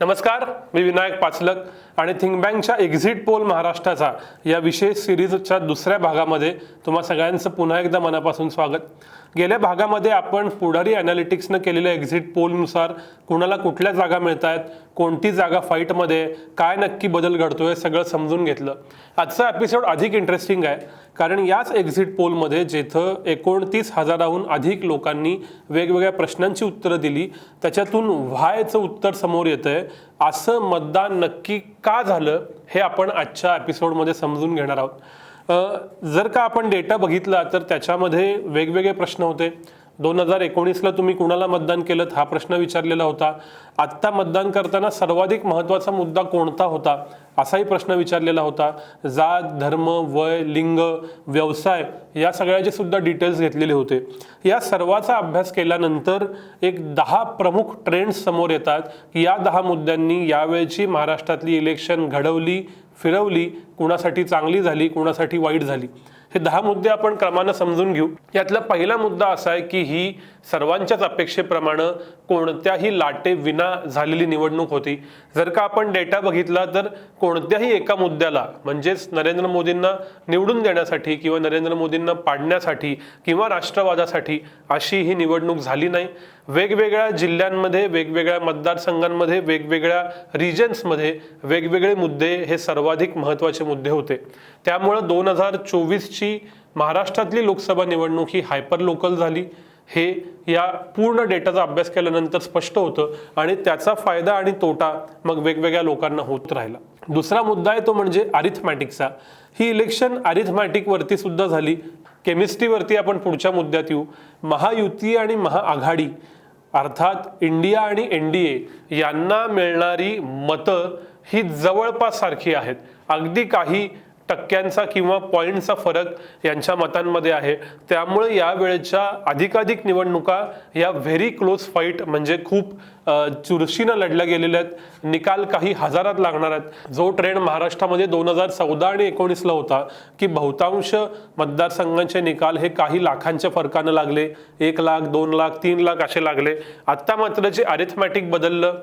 नमस्कार मी विनायक पाचलक आणि थिंक बँकच्या एक्झिट पोल महाराष्ट्राचा या विशेष सिरीजच्या दुसऱ्या भागामध्ये तुम्हा सगळ्यांचं पुन्हा एकदा मनापासून स्वागत. गेल्या भागामध्ये आपण पुढारी अनालिटिक्सनं केलेल्या एक्झिट पोलनुसार कुणाला कुठल्या जागा मिळत आहेत कोणती जागा फाईटमध्ये काय नक्की बदल घडतोय सगळं समजून घेतलं. आजचा एपिसोड अधिक इंटरेस्टिंग आहे कारण याच एक्झिट पोलमध्ये जेथं एकोणतीस हजाराहून अधिक लोकांनी वेगवेगळ्या प्रश्नांची उत्तरं दिली त्याच्यातून व्हायचं उत्तर समोर येतं आहे असं मतदान नक्की का झालं हे आपण आजच्या एपिसोडमध्ये समजून घेणार आहोत. जर का आपण डेटा बघितला तर त्याच्यामध्ये वेगवेगळे प्रश्न होते. दोन हजार एकोणीसला तुम्ही कुणाला मतदान केलं हा प्रश्न विचारलेला होता. आत्ता मतदान करताना सर्वाधिक महत्त्वाचा मुद्दा कोणता होता? असाही प्रश्न विचारलेला होता. जात धर्म वय लिंग व्यवसाय या सगळ्याचे सुद्धा डिटेल्स घेतलेले होते. या सर्वाचा अभ्यास केल्यानंतर एक दहा प्रमुख ट्रेंड्स समोर येतात की या दहा मुद्द्यांनी यावेळची महाराष्ट्रातली इलेक्शन घडवली फिरवली कुणासाठी चांगली झाली कुणासाठी वाईट झाली. हे दहा मुद्दे आपण क्रमानं समजून घेऊ. यातला पहिला मुद्दा असा आहे की ही सर्वांच्याच अपेक्षेप्रमाणे कोणत्याही लाटे विना झालेली निवडणूक होती. जर का आपण डेटा बघितला तर कोणत्याही एका मुद्द्याला म्हणजेच नरेंद्र मोदींना निवडून देण्यासाठी किंवा नरेंद्र मोदींना पाडण्यासाठी किंवा राष्ट्रवादासाठी अशी ही निवडणूक झाली नाही. वेगवेगळ्या जिल्ह्यांमध्ये वेगवेगळ्या मतदारसंघांमध्ये वेगवेगळ्या रिजन्समध्ये वेगवेगळे मुद्दे हे सर्वाधिक महत्त्वाचे मुद्दे होते. त्यामुळं दोन हजार चोवीसची महाराष्ट्रातली लोकसभा निवडणूक ही हायपर लोकल झाली. हे या पूर्ण डेटाचा अभ्यास केल्यानंतर स्पष्ट होतं आणि त्याचा फायदा आणि तोटा मग वेगवेगळ्या लोकांना होत राहिला. दुसरा मुद्दा आहे तो म्हणजे अरिथमॅटिकचा ही इलेक्शन अरिथमॅटिकवरती सुद्धा झाली. केमिस्ट्रीवरती आपण पुढच्या मुद्द्यात येऊ. महायुती आणि महाआघाडी अर्थात इंडिया आणि एन डी ए यांना मिळणारी मतं ही जवळपास सारखी आहेत. अगदी काही टक्क्यांचा किंवा पॉईंटचा फरक यांच्या मतांमध्ये आहे. त्यामुळे या वेळेच्या अधिकाधिक निवडणुका या व्हेरी क्लोज फाईट म्हणजे खूप चुरशीनं लढल्या गेलेल्या आहेत. निकाल काही हजारात लागणार आहेत. जो ट्रेंड महाराष्ट्रामध्ये दोन हजार चौदा आणि एकोणीसला होता की बहुतांश मतदारसंघांचे निकाल हे काही लाखांच्या फरकानं लागले. एक लाख दोन लाख तीन लाख असे लागले. आत्ता मात्र जे अरिथमॅटिक बदललं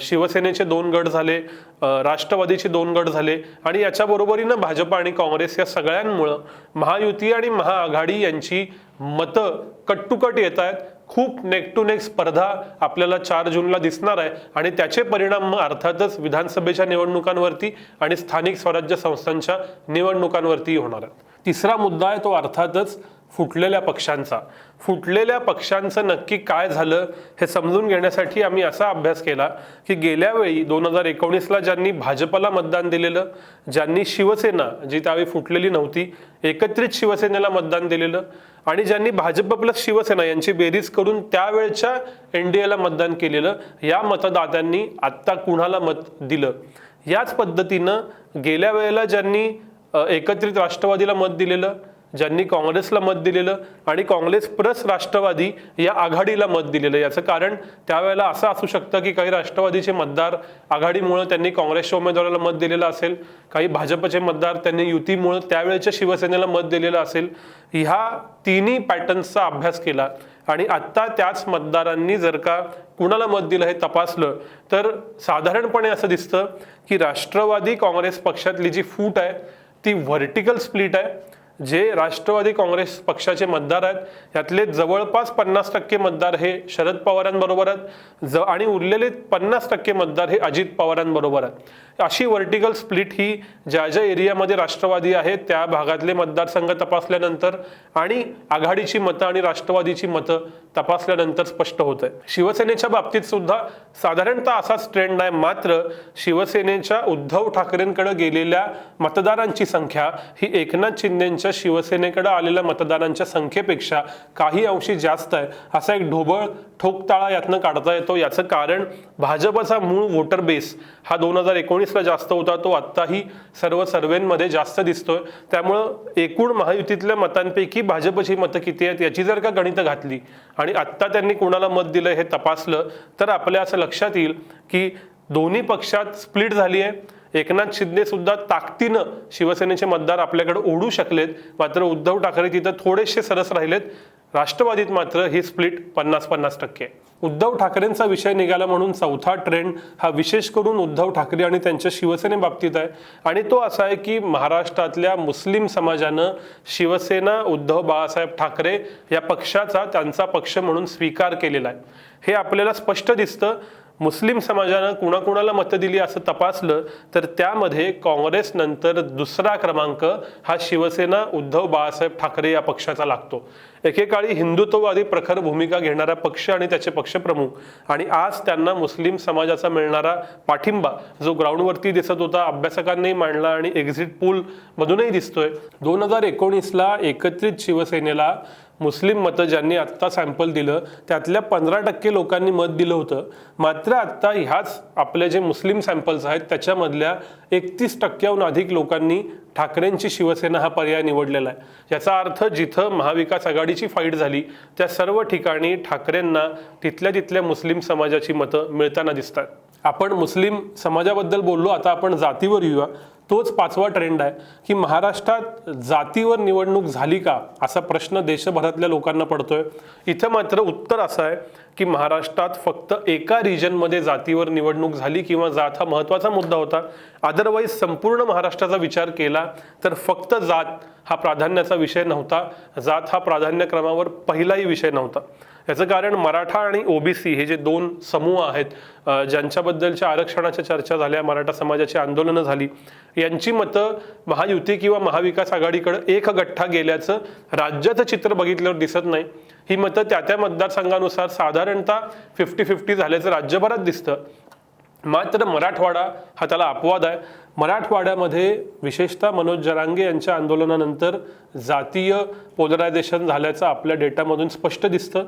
शिवसेनेचे दोन गट झाले राष्ट्रवादीचे दोन गट झाले आणि याच्या बरोबरीनं भाजप आणि काँग्रेस या सगळ्यांमुळं महायुती आणि महाआघाडी यांची मतं कट्टुकट येत आहेत. खूप नेक टू नेक स्पर्धा आपल्याला चार जूनला दिसणार आहे आणि त्याचे परिणाम अर्थातच विधानसभेच्या निवडणुकांवरती आणि स्थानिक स्वराज्य संस्थांच्या निवडणुकांवरती होणार आहेत. तिसरा मुद्दा आहे तो अर्थातच फुटलेल्या पक्षांचा फुटलेल्या पक्षांचं नक्की काय झालं हे समजून घेण्यासाठी आम्ही असा अभ्यास केला की गेल्या वेळी दोन हजार एकोणीसला ज्यांनी भाजपला मतदान दिलेलं ज्यांनी शिवसेना जी त्यावेळी फुटलेली नव्हती एकत्रित शिवसेनेला मतदान दिलेलं आणि ज्यांनी भाजप प्लस शिवसेना यांची बेरीज करून त्यावेळच्या एन डी एला मतदान केलेलं या मतदात्यांनी आत्ता कुणाला मत दिलं? याच पद्धतीनं गेल्या वेळेला ज्यांनी एकत्रित राष्ट्रवादीला मत दिलेलं ज्यांनी काँग्रेसला मत दिलेलं आणि काँग्रेस प्लस राष्ट्रवादी या आघाडीला मत दिलेलं. याचं कारण त्यावेळेला असं असू शकतं की काही राष्ट्रवादीचे मतदार आघाडीमुळं त्यांनी काँग्रेसच्या उमेदवाराला मत दिलेलं असेल काही भाजपचे मतदार त्यांनी युतीमुळं त्यावेळेच्या शिवसेनेला मत दिलेलं असेल. ह्या तिन्ही पॅटर्न्सचा अभ्यास केला आणि आत्ता त्याच मतदारांनी जर का कुणाला मत दिलं हे तपासलं तर साधारणपणे असं दिसतं की राष्ट्रवादी काँग्रेस पक्षातली जी फूट आहे ती व्हर्टिकल स्प्लिट आहे. जे राष्ट्रवादी काँग्रेस पक्षाचे मतदार आहेत यातले जवळपास पन्नास टक्के मतदार हे शरद पवारांबरोबर आहेत. ज आणि उरलेले पन्नास टक्के मतदार हे अजित पवारांबरोबर आहेत. अशी व्हर्टिकल स्प्लिट ही ज्या ज्या एरियामध्ये राष्ट्रवादी आहे त्या भागातले मतदारसंघ तपासल्यानंतर आणि आघाडीची मतं आणि राष्ट्रवादीची मतं तपासल्यानंतर स्पष्ट होत आहे शिवसेनेच्या बाबतीत सुद्धा साधारणतः असाच ट्रेंड आहे. मात्र शिवसेनेच्या उद्धव ठाकरेंकडे गेलेल्या मतदारांची संख्या ही एकनाथ शिंदेच्या शिवसेनेकडे आलेल्या मतदारांच्या संख्येपेक्षा काही अंशी जास्त आहे. असा एक ढोबळ ठोकताळा यातनं काढता येतो. याचं कारण भाजपचा मूळ वोटर बेस हा दोन हजार एकोणीसला जास्त होता. तो आत्ताही सर्व सर्वेंमध्ये जास्त दिसतोय. त्यामुळं एकूण महायुतीतल्या मतांपैकी भाजपची मतं किती आहेत याची जर का गणितं घातली आणि आत्ता त्यांनी कोणाला मत दिलं हे तपासलं तर आपल्या असं लक्षात येईल की दोन्ही पक्षात स्प्लिट झाली आहे. एकनाथ शिंदे सुद्धा ताकदीनं शिवसेनेचे मतदार आपल्याकडे ओढू शकलेत. मात्र उद्धव ठाकरे तिथं थोडेसे सरस राहिलेत. राष्ट्रवादीत मात्र ही स्प्लिट पन्नास पन्नास टक्के. उद्धव ठाकरेंचा विषय निघाला म्हणून चौथा ट्रेंड हा विशेष करून उद्धव ठाकरे आणि त्यांच्या शिवसेनेबाबतीत आहे. आणि तो असा आहे की महाराष्ट्रातल्या मुस्लिम समाजानं शिवसेना उद्धव बाळासाहेब ठाकरे या पक्षाचा त्यांचा पक्ष म्हणून स्वीकार केलेला आहे. हे आपल्याला स्पष्ट दिसतं. मुस्लिम समाजानं कुणाकुणाला मतं दिली असं तपासलं तर त्यामध्ये काँग्रेसनंतर दुसरा क्रमांक हा शिवसेना उद्धव बाळासाहेब ठाकरे या पक्षाचा लागतो. एकेकाळी हिंदुत्ववादी प्रखर भूमिका घेणारा पक्ष आणि त्याचे पक्षप्रमुख आणि आज त्यांना मुस्लिम समाजाचा मिळणारा पाठिंबा जो ग्राउंडवरती दिसत होता अभ्यासकांनी मांडला आणि एक्झिट पूल मधूनही दिसतोय. दोन हजार एकोणीसला एकत्रित शिवसेनेला मुस्लिम मतं ज्यांनी आत्ता सॅम्पल दिलं त्यातल्या पंधरा टक्के लोकांनी मत दिलं होतं. मात्र आत्ता ह्याच आपले जे मुस्लिम सॅम्पल्स आहेत त्याच्यामधल्या एकतीस टक्क्याहून अधिक लोकांनी ठाकरेंची शिवसेना हा पर्याय निवडलेला आहे. याचा अर्थ जिथं महाविकास आघाडीची फाईट झाली त्या सर्व ठिकाणी ठाकरेंना तिथल्या तिथल्या मुस्लिम समाजाची मतं मिळताना दिसतात. आपण मुस्लिम समाजाबद्दल बोललो आता आपण जातीवर येऊया. तोच पाचवा ट्रेंड आहे की महाराष्ट्रात जातीवर निवडणूक झाली का असा प्रश्न देशभरातल्या लोकांना पडतोय. इथं मात्र उत्तर असं आहे की महाराष्ट्रात फक्त एका रिजनमध्ये जातीवर निवडणूक झाली किंवा जात हा महत्त्वाचा मुद्दा होता. अदरवाईज संपूर्ण महाराष्ट्राचा विचार केला तर फक्त जात हा प्राधान्याचा विषय नव्हता. जात हा प्राधान्यक्रमावर पहिलाही विषय नव्हता. याचं कारण मराठा आणि ओबीसी हे जे दोन समूह आहेत ज्यांच्याबद्दलच्या आरक्षणाच्या चर्चा झाल्या मराठा समाजाची आंदोलनं झाली यांची मतं महायुती किंवा महाविकास आघाडीकडे एक गठ्ठा गेल्याचं राज्याचं चित्र बघितल्यावर दिसत नाही. ही मतं त्या त्या मतदारसंघानुसार साधारणतः फिफ्टी फिफ्टी झाल्याचं राज्यभरात दिसतं. मात्र मराठवाडा हा त्याला अपवाद आहे. मराठवाड्यामध्ये विशेषतः मनोज जरांगे यांच्या आंदोलनानंतर जातीय पोलरायझेशन झाल्याचं आपल्या डेटामधून स्पष्ट दिसतं.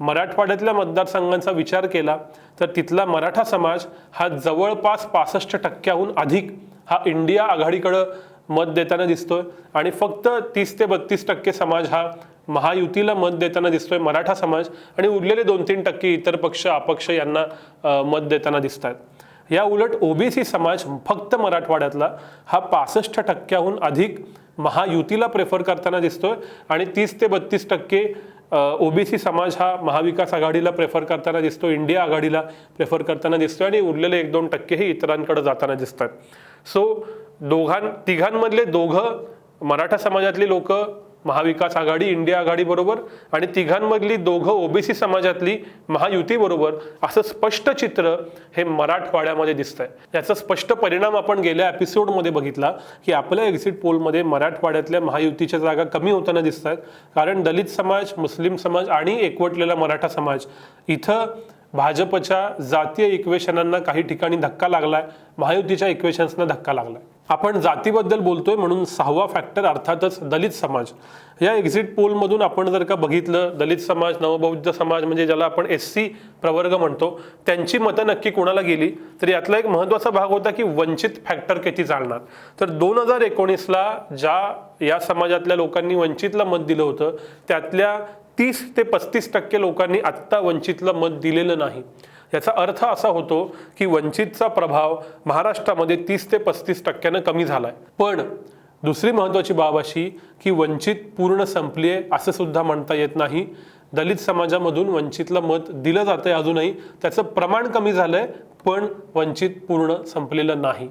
मराठवाड्यातल्या मतदारसंघांचा विचार केला तर तिथला मराठा समाज हा जवळपास पासष्ट टक्क्याहून अधिक हा इंडिया आघाडीकडं मत देताना दिसतोय. आणि फक्त तीस ते बत्तीस टक्के समाज हा महायुतीला मत देताना दिसतोय मराठा समाज. आणि उरलेले दोन तीन टक्के इतर पक्ष अपक्ष यांना मत देताना दिसत आहेत या उलट ओबीसी समाज फक्त मराठवाड्यातला हा पासष्ट टक्क्याहून अधिक महायुतीला प्रेफर करताना दिसतोय. आणि तीस ते बत्तीस टक्के ओबीसी समाज हा महाविकास आघाडीला प्रेफर करताना दिसतो इंडिया आघाडीला प्रेफर करताना दिसतोय आणि उरलेले एक दोन टक्केही इतरांकडे जाताना दिसतात. सो दोघां तिघांमधले दोघं मराठा समाजातली लोक महाविकास आघाडी इंडिया आघाडी बरोबर आणि तिघांमधली दोघं ओबीसी समाजातली महायुती बरोबर असं स्पष्ट चित्र हे मराठवाड्यामध्ये दिसतंय. याचा स्पष्ट परिणाम आपण गेल्या एपिसोडमध्ये बघितला की आपल्या एक्झिट पोलमध्ये मराठवाड्यातल्या महायुतीच्या जागा कमी होताना दिसत आहेत कारण दलित समाज मुस्लिम समाज आणि एकवटलेला मराठा समाज इथं भाजपच्या जातीय इक्वेशनांना काही ठिकाणी धक्का लागलाय महायुतीच्या इक्वेशन्सना धक्का लागलाय. आपण जातीबद्दल बोलतोय म्हणून सहावा फॅक्टर अर्थातच दलित समाज. या एक्झिट पोलमधून आपण जर का बघितलं दलित समाज नवबौद्ध समाज म्हणजे ज्याला आपण एस सी प्रवर्ग म्हणतो त्यांची मतं नक्की कोणाला गेली? तर यातला एक महत्त्वाचा भाग होता की वंचित फॅक्टर किती चालणार? तर दोन हजार एकोणीसला ज्या या समाजातल्या लोकांनी वंचितला मत दिलं होतं त्यातल्या तीस ते पस्तीस टक्के लोकांनी आत्ता वंचितला मत दिलेलं नाही. याचा अर्थ असा होतो की वंचितचा प्रभाव महाराष्ट्रामध्ये तीस ते पस्तीस टक्क्यानं कमी झालाय. पण दुसरी महत्त्वाची बाब अशी की वंचित पूर्ण संपली आहे असं सुद्धा म्हणता येत नाही. दलित समाजामधून वंचितला मत दिलं जातंय अजूनही. त्याचं प्रमाण कमी झालंय पण वंचित पूर्ण संपलेलं नाही.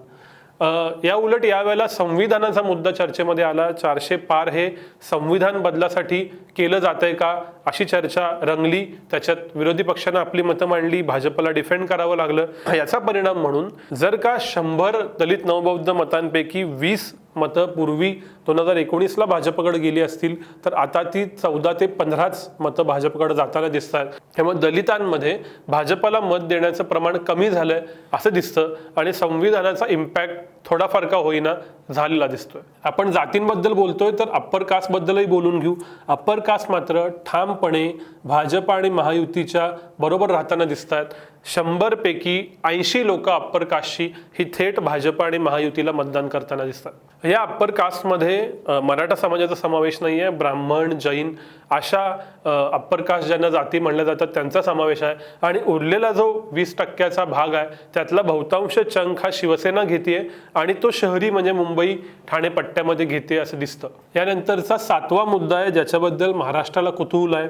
या उलट यावेळेला संविधानाचा मुद्दा चर्चेमध्ये आला. चारशे पार हे संविधान बदलासाठी केलं जातंय का अशी चर्चा रंगली. त्याच्यात विरोधी पक्षानं आपली मतं मांडली. भाजपला डिफेंड करावं लागलं. याचा परिणाम म्हणून जर का शंभर दलित नवबौद्ध मतांपैकी वीस मतं पूर्वी दोन हजार एकोणीसला भाजपकडे गेली असतील तर आता ती चौदा ते पंधराच मतं भाजपकडे जाताना दिसतात. त्यामुळे दलितांमध्ये भाजपला मत देण्याचं प्रमाण कमी झालंय असं दिसतं आणि संविधानाचा इम्पॅक्ट थोडाफार का होईना झालेला दिसतोय. आपण जातींबद्दल बोलतोय तर अप्पर कास्टबद्दलही बोलून घेऊ. अप्पर कास्ट मात्र ठामपणे भाजप आणि महायुतीच्या बरोबर राहताना दिसत आहेत शंभरपैकी ऐंशी लोक अप्पर कास्टची ही थेट भाजप आणि महायुतीला मतदान करताना दिसतात. या अप्पर कास्टमध्ये मराठा समाजाचा समावेश नाही आहे ब्राह्मण जैन अशा अप्पर कास्ट ज्यांना जाती म्हणल्या जातात त्यांचा समावेश आहे. आणि उरलेला जो वीस टक्क्याचा भाग आहे त्यातला बहुतांश चंक हा शिवसेना घेते आणि तो शहरी म्हणजे मुंबई ठाणे पट्ट्यामध्ये घेते असं दिसतं. यानंतरचा सातवा मुद्दा आहे ज्याच्याबद्दल महाराष्ट्राला कुतूहल आहे.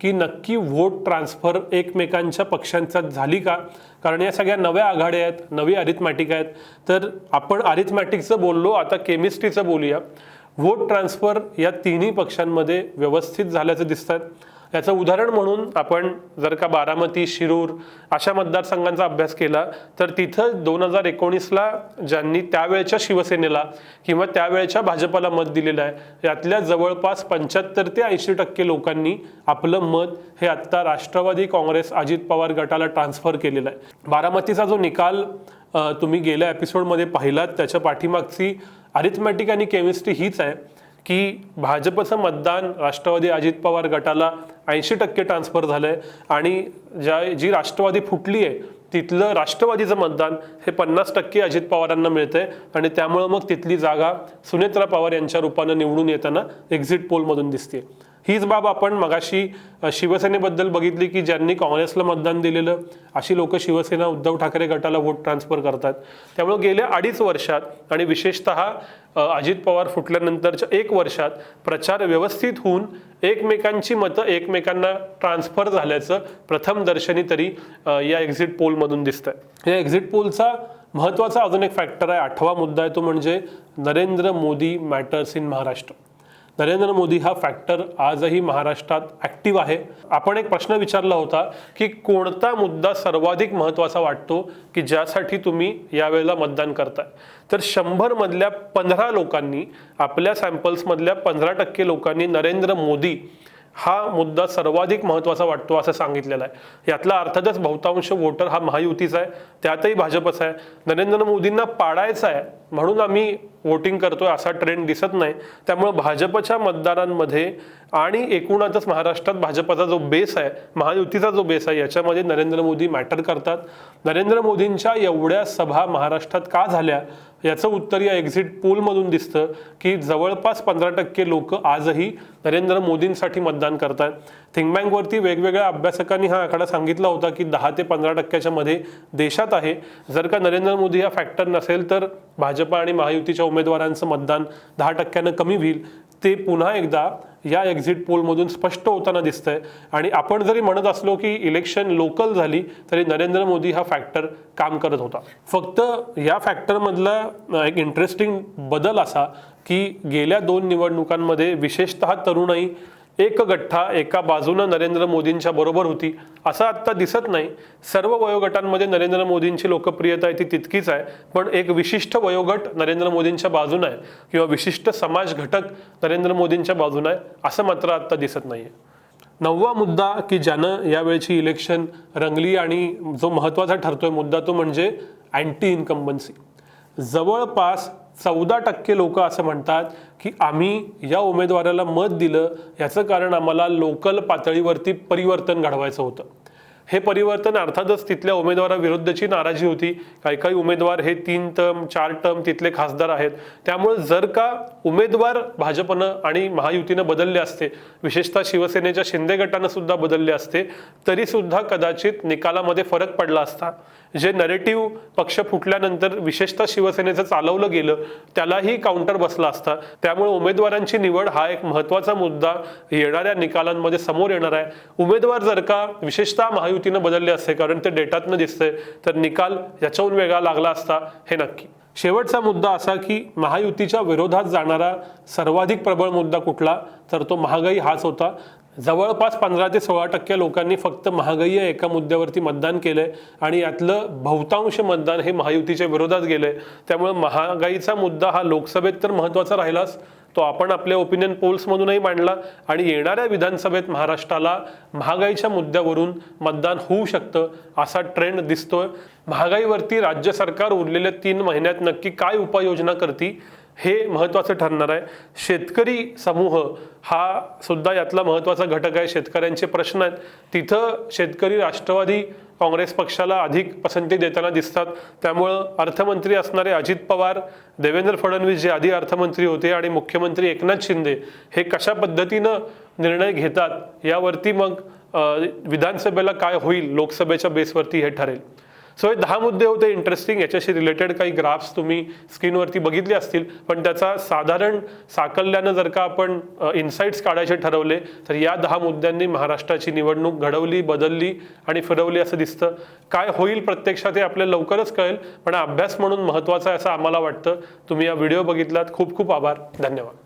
की नक्की व्होट ट्रान्सफर एकमेकांच्या पक्षांचा झाली का? कारण या सगळ्या नव्या आघाड्या आहेत नवी अरिथमॅटिक आहेत. तर आपण अरिथमॅटिकचं बोललो आता केमिस्ट्रीचं बोलूया. व्होट ट्रान्सफर या तिन्ही पक्षांमध्ये व्यवस्थित झाल्याचं दिसतात याचं उदाहरण म्हणून आपण जर का बारामती शिरूर अशा मतदारसंघांचा अभ्यास केला तर तिथं दोन हजार एकोणीसला ज्यांनी त्यावेळच्या शिवसेनेला किंवा त्यावेळच्या भाजपाला मत दिलेलं आहे यातल्या जवळपास पंच्याहत्तर ते ऐंशी टक्के लोकांनी आपलं मत हे आत्ता राष्ट्रवादी काँग्रेस अजित पवार गटाला ट्रान्सफर केलेलं आहे. बारामतीचा जो निकाल तुम्ही गेल्या एपिसोडमध्ये पाहिलात त्याच्या पाठीमागची अरिथमॅटिक आणि केमिस्ट्री हीच आहे. की भाजपचं मतदान राष्ट्रवादी अजित पवार गटाला ऐंशी टक्के ट्रान्सफर झालंय. आणि ज्या जी राष्ट्रवादी फुटली आहे तिथलं राष्ट्रवादीचं मतदान हे पन्नास टक्के अजित पवारांना मिळतंय. आणि त्यामुळं मग तिथली जागा सुनेत्रा पवार यांच्या रूपानं निवडून येताना एक्झिट पोलमधून दिसते हीच बाब आपण मगाशी शिवसेनेबद्दल बघितली की ज्यांनी काँग्रेसला मतदान दिलेलं अशी लोक शिवसेना उद्धव ठाकरे गटाला वोट ट्रान्सफर करतात. त्यामुळे गेल्या अडीच वर्षात आणि विशेषतः अजित पवार फुटल्यानंतरच्या एक वर्षात प्रचार व्यवस्थित होऊन एकमेकांची मतं एकमेकांना ट्रान्सफर झाल्याचं प्रथम दर्शनी तरी या एक्झिट पोलमधून दिसतंय. या एक्झिट पोलचा महत्त्वाचा अजून एक फॅक्टर आहे आठवा मुद्दा आहे तो म्हणजे नरेंद्र मोदी मॅटर्स इन महाराष्ट्र. नरेंद्र मोदी हा फॅक्टर आजही महाराष्ट्रात ॲक्टिव्ह आहे. आपण एक प्रश्न विचारला होता की कोणता मुद्दा सर्वाधिक महत्त्वाचा वाटतो की ज्यासाठी तुम्ही यावेळेला मतदान करताय? तर शंभरमधल्या पंधरा लोकांनी आपल्या सॅम्पल्समधल्या पंधरा टक्के लोकांनी नरेंद्र मोदी हा मुद्दा सर्वाधिक महत्त्वाचा वाटतो असं सांगितलेला आहे. यातला अर्थातच बहुतांश वोटर हा महायुतीचा आहे त्यातही भाजपचा आहे. नरेंद्र मोदींना पाडायचा आहे म्हणून आम्ही वोटिंग करतोय असा ट्रेंड दिसत नाही. त्यामुळं भाजपच्या मतदारांमध्ये आणि एकूणातच महाराष्ट्रात भाजपचा जो बेस आहे महायुतीचा जो बेस आहे याच्यामध्ये नरेंद्र मोदी मॅटर करतात. नरेंद्र मोदींच्या एवढ्या सभा महाराष्ट्रात का झाल्या? याचं उत्तर या एक्झिट पोलमधून दिसतं की जवळपास पंधरा टक्के लोक आजही नरेंद्र मोदींसाठी मतदान करतात थिंकबँकवरती वेगवेगळ्या अभ्यासकांनी हा आकडा सांगितला होता की दहा ते पंधरा टक्क्याच्या मध्ये देशात आहे. जर का नरेंद्र मोदी हा फॅक्टर नसेल तर भाजपा आणि महायुतीच्या उमेदवारांचं मतदान दहा टक्क्यानं कमी होईल. ते पुन्हा एकदा या एक्झिट पोलमधून स्पष्ट होताना दिसतंय. आणि आपण जरी म्हणत असलो की इलेक्शन लोकल झाली तरी नरेंद्र मोदी हा फॅक्टर काम करत होता. फक्त या फॅक्टरमधला एक इंटरेस्टिंग बदल असा की गेल्या दोन निवडणुकांमध्ये विशेषतः तरुणाई एक गठ्ठा एका बाजूनं नरेंद्र मोदींच्या बरोबर होती. असं आत्ता दिसत नाही. सर्व वयोगटांमध्ये नरेंद्र मोदींची लोकप्रियता आहे ती तितकीच आहे. पण एक विशिष्ट वयोगट नरेंद्र मोदींच्या बाजूनं आहे. किंवा विशिष्ट समाज घटक नरेंद्र मोदींच्या बाजूनं आहे असं मात्र आत्ता दिसत नाही आहे नववा मुद्दा की ज्यानं यावेळची इलेक्शन रंगली आणि जो महत्त्वाचा ठरतोय मुद्दा तो म्हणजे अँटी इन्कम्बन्सी जवळपास चौदा टक्के लोक असं म्हणतात की आम्ही या उमेदवाराला मत दिलं याचं कारण आम्हाला लोकल पातळीवरती परिवर्तन घडवायचं होतं. हे परिवर्तन अर्थातच तिथल्या उमेदवाराविरुद्धची नाराजी होती. काही काही उमेदवार हे तीन टर्म चार टर्म तिथले खासदार आहेत. त्यामुळे जर का उमेदवार भाजपनं आणि महायुतीनं बदलले असते विशेषतः शिवसेनेच्या शिंदे गटानं सुद्धा बदलले असते तरीसुद्धा कदाचित निकालामध्ये फरक पडला असता. जे नरेटिव्ह पक्ष फुटल्यानंतर विशेषतः शिवसेनेचं चालवलं गेलं त्यालाही काउंटर बसला असता. त्यामुळे उमेदवारांची निवड हा एक महत्त्वाचा मुद्दा येणाऱ्या निकालांमध्ये समोर येणार आहे. उमेदवार जर का विशेषतः महायुतीनं बदलले असते कारण ते डेटातनं दिसतंय तर निकाल याच्याहून वेगळा लागला असता हे नक्की. शेवटचा मुद्दा असा की महायुतीच्या विरोधात जाणारा सर्वाधिक प्रबळ मुद्दा कुठला? तर तो महागाई हाच होता. जवळपास पंधरा ते सोळा टक्के लोकांनी फक्त महागाई या एका मुद्द्यावरती मतदान केलंय आणि यातलं बहुतांश मतदान हे महायुतीच्या विरोधात गेलंय. त्यामुळे महागाईचा मुद्दा हा लोकसभेत तर महत्त्वाचा राहिलाच. तो आपण आपल्या ओपिनियन पोल्समधूनही मांडला आणि येणाऱ्या विधानसभेत महाराष्ट्राला महागाईच्या मुद्द्यावरून मतदान होऊ शकतं असा ट्रेंड दिसतोय. महागाईवरती राज्य सरकार उरलेल्या तीन महिन्यात नक्की काय उपाययोजना करती? हे महत्त्वाचं ठरणार आहे. शेतकरी समूह हा सुद्धा यातला महत्त्वाचा घटक आहे. शेतकऱ्यांचे प्रश्न आहेत. तिथं शेतकरी राष्ट्रवादी काँग्रेस पक्षाला अधिक पसंती देताना दिसतात. त्यामुळं अर्थमंत्री असणारे अजित पवार देवेंद्र फडणवीस जे आधी अर्थमंत्री होते आणि मुख्यमंत्री एकनाथ शिंदे हे कशा पद्धतीनं निर्णय घेतात यावरती मग विधानसभेला काय होईल लोकसभेच्या बेसवरती हे ठरेल. सो हे दहा मुद्दे होते इंटरेस्टिंग याच्याशी रिलेटेड काही ग्राफ्स तुम्ही स्क्रीनवरती बघितले असतील. पण त्याचा साधारण साकल्यानं जर का आपण इन्साइट्स काढायचे ठरवले तर या दहा मुद्द्यांनी महाराष्ट्राची निवडणूक घडवली बदलली आणि फिरवली असं दिसतं. काय होईल प्रत्यक्षात हे आपल्याला लवकरच कळेल. पण अभ्यास म्हणून महत्त्वाचा आहे असं आम्हाला वाटतं. तुम्ही या व्हिडिओ बघितलात. खूप खूप आभार. धन्यवाद.